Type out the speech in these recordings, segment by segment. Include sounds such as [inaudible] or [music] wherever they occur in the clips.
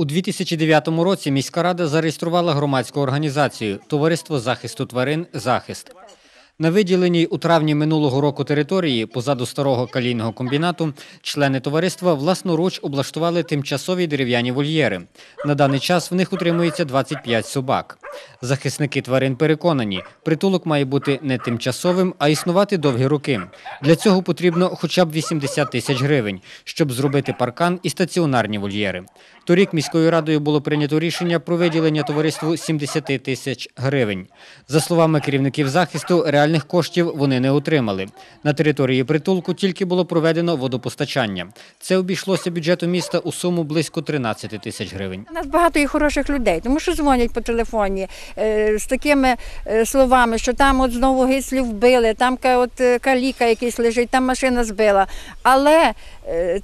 У 2009 році міська рада зареєструвала громадську організацію Товариство захисту тварин Захист. На виділеній у травні минулого року території позаду старого калійного комбінату члени товариства власноруч облаштували тимчасові дерев'яні вольєри. На даний час в них утримується 25 собак. Захисники тварин переконані, притулок має бути не тимчасовим, а існувати довгі роки. Для цього потрібно хоча б 80 тисяч гривень, щоб зробити паркан і стаціонарні вольєри. Торік міською радою було прийнято рішення про виділення товариству 70 тисяч гривень. За словами керівників захисту, реальних коштів вони не отримали. На території притулку тільки було проведено водопостачання. Це обійшлося бюджету міста у суму близько 13 тисяч гривень. У нас багато є хороших людей, тому що дзвонять по телефоні е, з такими е, словами, що там от знову гислів вбили, там от е, каліка якийсь лежить, там машина збила. Але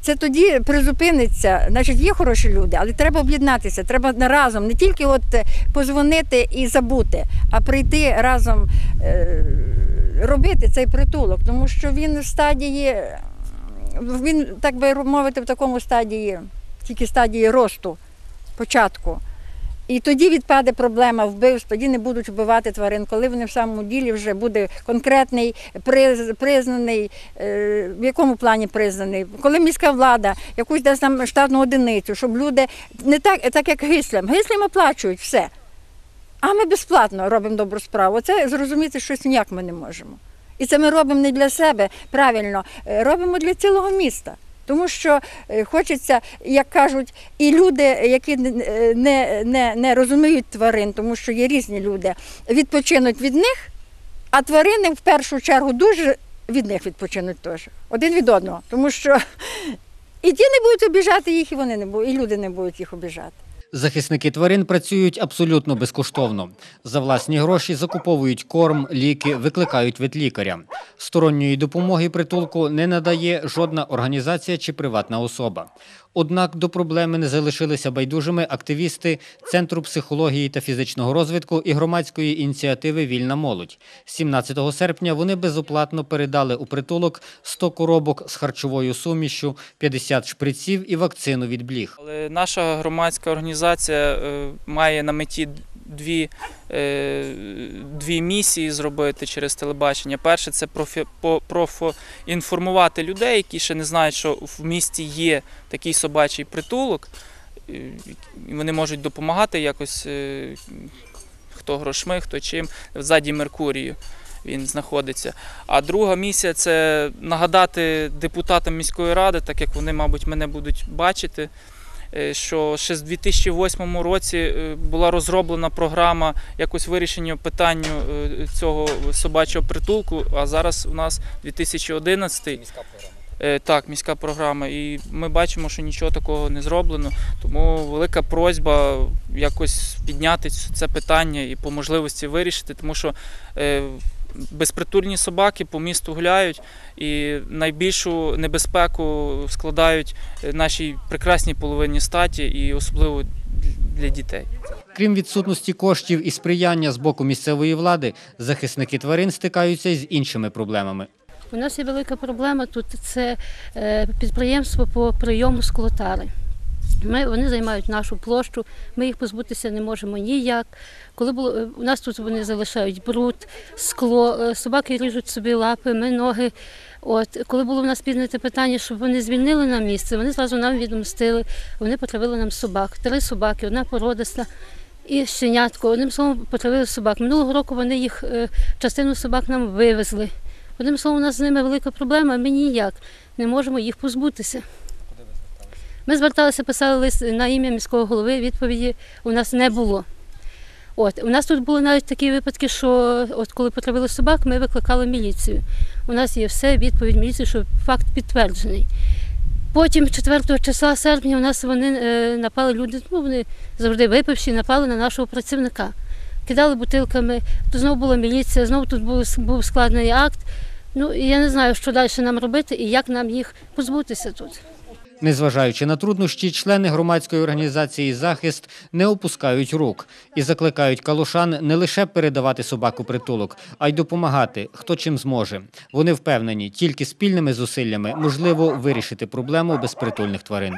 це тоді призупиниться. Значить, є хороші люди, але треба об'єднатися, треба разом не тільки от е, позвонити і забути, а прийти разом е, робити цей притулок, тому що він в стадії, він, так би мовити, в такому стадії, тільки стадії росту початку. І тоді відпаде проблема вбивств, тоді не будуть вбивати тварин, коли вони в самому ділі вже буде конкретний, приз- признаний, е, в якому плані признаний, коли міська влада якусь дасть там штатну одиницю, щоб люди не так, так як гислям. Гислям оплачують все. А ми безплатно робимо добру справу. Це зрозуміти щось ніяк ми не можемо. І це ми робимо не для себе, правильно, е, робимо для цілого міста. Тому що е, хочеться, як кажуть, і люди, які не, не, не, не розуміють тварин, тому що є різні люди, відпочинуть від них, а тварини в першу чергу дуже від них відпочинуть теж. Один від одного. Тому що [laughs] і ті не будуть обіжати їх, і вони не будуть, і люди не будуть їх обіжати. Захисники тварин працюють абсолютно безкоштовно. За власні гроші закуповують корм, ліки, викликають ветлікаря. Сторонньої допомоги притулку не надає жодна організація чи приватна особа. Однак до проблеми не залишилися байдужими активісти Центру психології та фізичного розвитку і громадської ініціативи Вільна молодь. 17 серпня вони безоплатно передали у притулок 100 коробок з харчовою сумішю, 50 шприців і вакцину від бліг. Але наша громадська організація е, має на меті дві, е, дві місії зробити через телебачення. Перше це профі, профінформувати людей, які ще не знають, що в місті є такий собачий притулок. Вони можуть допомагати якось, е, хто грошми, хто чим, ззаді Меркурію. Він знаходиться. А друга місія це нагадати депутатам міської ради, так як вони, мабуть, мене будуть бачити, що ще з 2008 році е, була розроблена програма якось вирішення питання е, цього собачого притулку. А зараз у нас 2011 Міська програма. Е, Так, міська програма. І ми бачимо, що нічого такого не зроблено. Тому велика просьба якось підняти це питання і по можливості вирішити, тому що е, безпритульні собаки по місту гуляють і найбільшу небезпеку складають е, нашій прекрасній половині статі, і особливо для дітей. Крім відсутності коштів і сприяння з боку місцевої влади, захисники тварин стикаються й з іншими проблемами. У нас є велика проблема тут. Це е, підприємство по прийому склотари. Ми, вони займають нашу площу, ми їх позбутися не можемо ніяк. Коли було, е, у нас тут вони залишають бруд, скло, е, собаки ріжуть собі лапи, ми ноги. От, коли було в нас підняте питання, щоб вони звільнили нам місце, вони зразу нам відомстили. Вони потравили нам собак. Три собаки, одна породиста і щенятко. Одним словом, потравили собак. Минулого року вони їх е, частину собак нам вивезли. Одним словом, у нас з ними велика проблема, ми ніяк не можемо їх позбутися. Ми зверталися, писали лист на ім'я міського голови, відповіді у нас не було. От, у нас тут були навіть такі випадки, що от коли потравили собак, ми викликали міліцію. У нас є все, відповідь міліції, що факт підтверджений. Потім, 4 числа серпня, у нас вони е, напали люди, ну вони завжди випивші, напали на нашого працівника. Кидали бутилками, то знову була міліція, знову тут був, був складений акт. Ну, і я не знаю, що далі нам робити і як нам їх позбутися тут. Незважаючи на труднощі, члени громадської організації Захист не опускають рук і закликають калушан не лише передавати собаку притулок, а й допомагати, хто чим зможе. Вони впевнені, тільки спільними зусиллями можливо вирішити проблему безпритульних тварин.